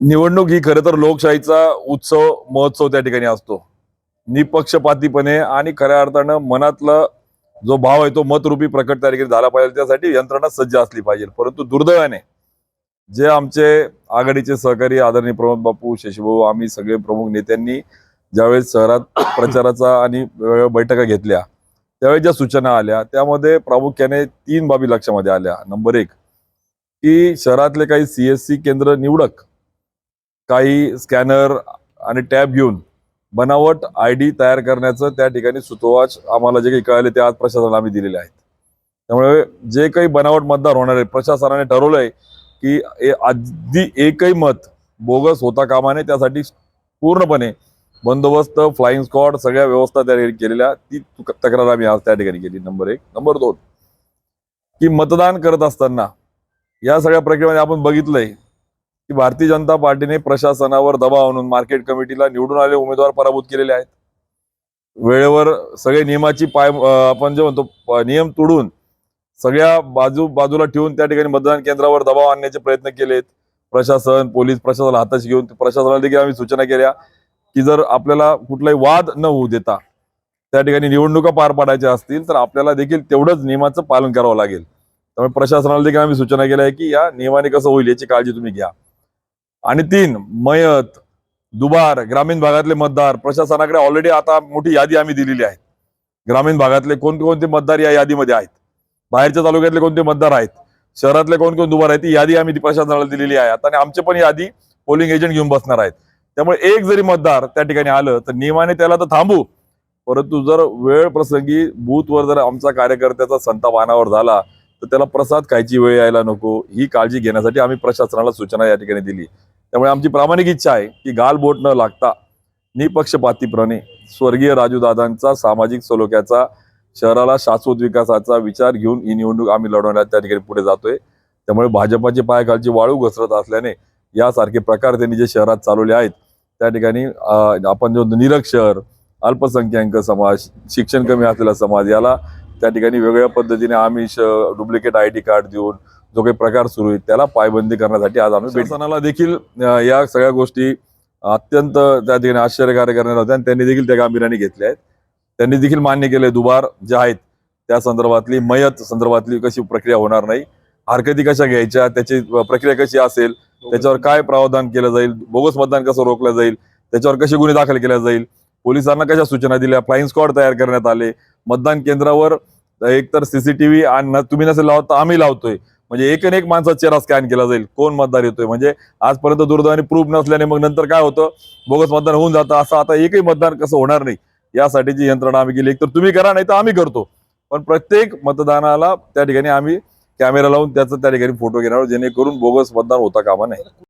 निवडणूक ही खरं तर लोकशाहीचा उत्सव महोत्सव त्या ठिकाणी असतो. निपक्षपातीपणे आणि खऱ्या अर्थानं मनातला जो भाव आहे तो मतरूपी प्रकट त्या ठिकाणी झाला पाहिजे. त्यासाठी यंत्रणा सज्ज असली पाहिजे. परंतु दुर्दैवाने जे आमचे आघाडीचे सहकारी आदरणीय प्रमोद बापू शशीभाऊ आम्ही सगळे प्रमुख नेत्यांनी ज्यावेळेस शहरात प्रचाराचा आणि बैठका घेतल्या त्यावेळी ज्या सूचना आल्या त्यामध्ये प्रामुख्याने तीन बाबी लक्षामध्ये आल्या. नंबर एक की शहरातले काही सीएससी केंद्र निवडक काही स्कॅनर आणि टॅब घेऊन बनावट आय डी तयार करण्याचं त्या ठिकाणी सुतोवाच आम्हाला जे काही कळाले ते आज प्रशासनाला आम्ही दिलेले आहेत. त्यामुळे जे काही बनावट मतदार होणार आहे प्रशासनाने ठरवलंय की अगदी एकही मत बोगस होता कामा नये त्यासाठी पूर्णपणे बंदोबस्त फ्लाइंग स्क्वॉड सगळ्या व्यवस्था त्या केलेल्या ती तक्रार आम्ही आज त्या ठिकाणी केली. नंबर एक. नंबर दोन. की मतदान करत असताना या सगळ्या प्रक्रियेमध्ये आपण बघितलंय की भारतीय जनता पार्टीने प्रशासनावर दबाव आणून मार्केट कमिटीला निवडून आले उमेदवार पराभूत केलेले आहेत. वेळेवर सगळे नियमाची पाय आपण जे म्हणतो नियम तोडून सगळ्या बाजू बाजूला ठेवून त्या ठिकाणी मतदान केंद्रावर दबाव आणण्याचे प्रयत्न केलेत. प्रशासन पोलीस प्रशासनाला हाताशी घेऊन प्रशासनाला देखील आम्ही सूचना केल्या की जर आपल्याला कुठलाही वाद न होऊ देता त्या ठिकाणी निवडणुका पार पाडायच्या असतील तर आपल्याला देखील तेवढंच नियमाचं पालन करावं लागेल. त्यामुळे प्रशासनाला देखील आम्ही सूचना केल्या आहे की या नियमाने कसं होईल याची काळजी तुम्ही घ्या. आणि तीन मयत दुबार ग्रामीण भागातले मतदार प्रशासनाकडे ऑलरेडी आता मोठी यादी आम्ही दिलेली आहे. ग्रामीण भागातले कोणकोणते मतदार या यादीमध्ये आहेत? बाहेरच्या तालुक्यातले कोणते मतदार आहेत? शहरातले कोण कोण दुबार आहेत? ती यादी आम्ही प्रशासनाला दिलेली आहे. आता आणि आमची पण यादी पोलिंग एजंट घेऊन बसणार आहेत. त्यामुळे एक जरी मतदार त्या ठिकाणी आलं तर नियमाने त्याला तर थांबू. परंतु जर वेळ प्रसंगी बूथवर जर आमचा कार्यकर्त्याचा संताप अनावर झाला तर त्याला प्रसाद खायची वेळ यायला नको. ही काळजी घेण्यासाठी आम्ही प्रशासनाला सूचना या ठिकाणी दिली. त्यामुळे आमची प्रामाणिक इच्छा आहे की गाल बोट न लागता निपक्षपातीप्रणे स्वर्गीय राजूदादांचा सामाजिक सलोख्याचा शहराला शाश्वत विकासाचा विचार घेऊन ही निवडणूक आम्ही लढवण्यात त्या ठिकाणी पुढे जातोय. त्यामुळे भाजपाचे पायाखालची वाळू घसरत असल्याने यासारखे प्रकार त्यांनी जे शहरात चालवले आहेत त्या ठिकाणी आपण जो निरक्षर अल्पसंख्याक समाज शिक्षण कमी असलेला समाज याला त्या ठिकाणी वेगळ्या पद्धतीने आम्ही डुप्लिकेट आय डी कार्ड देऊन जो काही प्रकार सुरू आहे त्याला पायबंदी करण्यासाठी आज आम्ही प्रशासनाला देखील या सगळ्या गोष्टी अत्यंत त्या ठिकाणी आश्चर्यकारक करण्यात होत्या आणि त्यांनी देखील त्या गांभीर्याने घेतल्या आहेत. त्यांनी देखील मान्य केले दुबार जे आहेत त्या संदर्भातली मयत संदर्भातली कशी प्रक्रिया होणार नाही हरकती कशा घ्यायच्या त्याची प्रक्रिया कशी असेल त्याच्यावर काय प्रावधान केलं जाईल बोगस मतदान कसं रोखलं जाईल त्याच्यावर कसे गुन्हे दाखल केले जाईल पोलिसांना कशा सूचना दिल्या फ्लाईंग स्क्वॉड तयार करण्यात आले मतदान केंद्रावर एकतर सीसीटीव्ही आणि तुम्ही नसेल लावत तर आम्ही लावतोय. म्हणजे एक एक माणसाचा चेहरा स्कॅन केला जाईल. कोण मतदार येतोय? म्हणजे आजपर्यंत दुर्दैवाने प्रूफ नसल्याने मग नंतर काय होतं? बोगस मतदान होऊन जातं. असं आता एकही मतदान कसं होणार नाही? यासाठीची यंत्रणा आम्ही केली एक तर तुम्ही करा नाही तर आम्ही करतो. पण प्रत्येक मतदानाला त्या ठिकाणी आम्ही कॅमेरा लावून त्याचा त्या ठिकाणी फोटो घेणार जेणेकरून बोगस मतदान होता कामा नाही